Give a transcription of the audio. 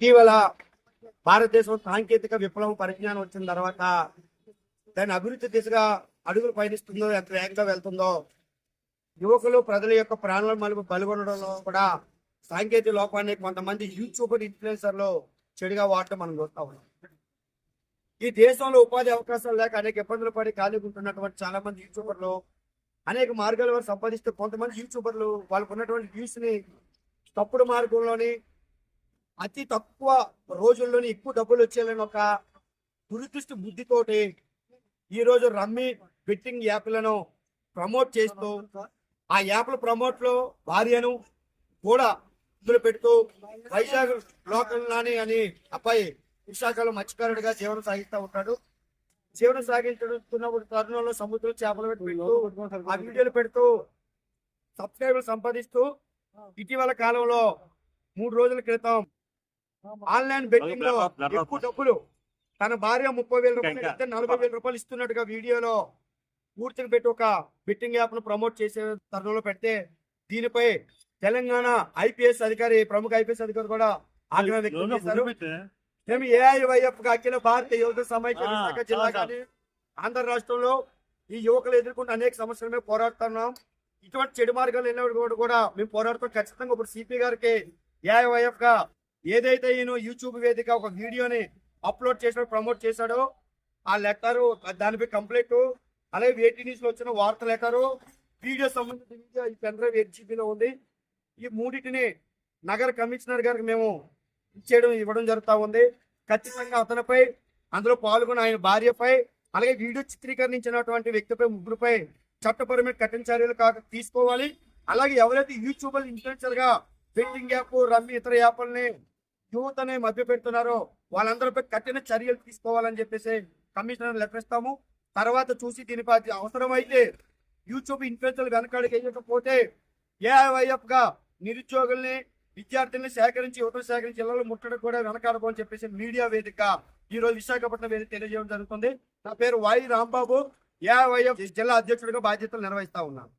ఇటీవల భారతదేశం సాంకేతిక విప్లవం పరిజ్ఞానం వచ్చిన తర్వాత దాని అభివృద్ధి దిశగా అడుగులు పయనిస్తుందో ఎంత వేగంగా వెళ్తుందో యువకులు ప్రజల యొక్క ప్రాణాల మలుపు పలుగొనడంలో కూడా సాంకేతిక లోపాన్ని కొంతమంది యూట్యూబర్ ఇన్ఫ్లుయెన్సర్లు చెడుగా వాడటం మనం చూస్తా ఉన్నాం. ఈ దేశంలో ఉపాధి అవకాశాలు లేక అనేక ఇబ్బందులు పడి ఖాళీగా ఉంటున్నటువంటి చాలా మంది యూట్యూబర్లు అనేక మార్గాల వారు సంపాదిస్తూ కొంతమంది యూట్యూబర్లు వాళ్ళకు ఉన్నటువంటి వ్యూస్ని తప్పుడు మార్గంలోని అతి తక్కువ రోజుల్లోనే ఎక్కువ డబ్బులు వచ్చేయాలని ఒక దురదృష్టి బుద్ధితోటి ఈ రోజు రమ్మీ బెట్టింగ్ యాప్లను ప్రమోట్ చేస్తూ ఆ యాప్ల ప్రమోట్లో భార్యను కూడా ఇందులో పెడుతూ వైజాగ్ లోకల్ నాని అని అబ్బాయి విశాఖలో మత్స్యకారుడిగా జీవనం సాగిస్తూ ఉంటాడు. జీవనం సాగించుతున్న తరుణంలో సముద్రం చేపలు పెట్టి ఆ వీడియోలు పెడుతూ సబ్స్క్రైబర్లు సంపాదిస్తూ ఇటీవల కాలంలో మూడు రోజుల క్రితం ఆన్లైన్ బెట్టింగ్లో ఎక్కువ డబ్బులు తన భార్య ముప్పై వేల రూపాయలు ఇస్తే నలభై వేల రూపాయలు ఇస్తున్నట్టుగా వీడియోలో. పూర్తిగా పెట్టి ఒక బెట్టింగ్ యాప్ను ప్రమోట్ చేసే తరుణంలో పెడితే దీనిపై తెలంగాణ ఐపీఎస్ అధికారి ప్రముఖ ఐపీఎస్ అధికారి కూడా ఆగ్రహం వ్యక్తం చేశారు. మేము ఏఐవైఎఫ్ అఖిల భారత యువత సమైక్య విశాఖ జిల్లా కానీ ఆంధ్ర రాష్ట్రంలో ఈ యువకులు ఎదుర్కొంటున్న అనేక సమస్యల మీద పోరాడుతున్నాం. ఇటువంటి చెడు మార్గాలు వెళ్ళినప్పుడు కూడా మేము పోరాడుతాం ఖచ్చితంగా ఇప్పుడు సిపి గారికి ఏఐవైఎఫ్గా ఏదైతే ఈయన యూట్యూబ్ వేదిక ఒక వీడియోని అప్లోడ్ చేసాడో ప్రమోట్ చేశాడో ఆ లెటర్ దానిపై కంప్లైంట్ అలాగే వేటి న్యూస్లో వచ్చిన వార్త లెటరు వీడియో సంబంధించిన వీడియో ఈ పెన్డ్రైవ్ ఉంది. ఈ మూడింటిని నగర కమిషనర్ గారికి మేము ఇచ్చేయడం ఇవ్వడం జరుగుతూ ఉంది. ఖచ్చితంగా అతనిపై అందులో పాల్గొన్న ఆయన భార్యపై అలాగే వీడియో చిత్రీకరించినటువంటి వ్యక్తిపై ముగ్గురుపై చట్టపరమైన కఠిన చర్యలు కాక తీసుకోవాలి. అలాగే ఎవరైతే యూట్యూబర్ ఇన్ఫ్లుయెన్సర్గా బెట్టింగ్ యాప్ రమ్మి ఇతర యాప్లని యువతనే మభ్య పెడుతున్నారో వాళ్ళందరిపై కఠిన చర్యలు తీసుకోవాలని చెప్పేసి కమిషనర్ లెటర్ ఇస్తాము తర్వాత చూసి దీనిపై అవసరమైతే యూట్యూబ్ ఇన్ఫ్లుయెన్సర్లు వెనకాడికి వేయకపోతే ఏఐవైఎఫ్గా నిరుద్యోగుల్ని విద్యార్థుల్ని సేకరించి యువతను సేకరించి ఇళ్ళలో ముట్టడం కూడా వెనకాడబోని చెప్పేసి మీడియా వేదిక ఈ రోజు విశాఖపట్నం వేదిక తెలియజేయడం జరుగుతుంది. నా పేరు వై రాంబాబు. ఏఐవైఎఫ్ జిల్లా అధ్యక్షుడిగా బాధ్యతలు నిర్వహిస్తా ఉన్నాను.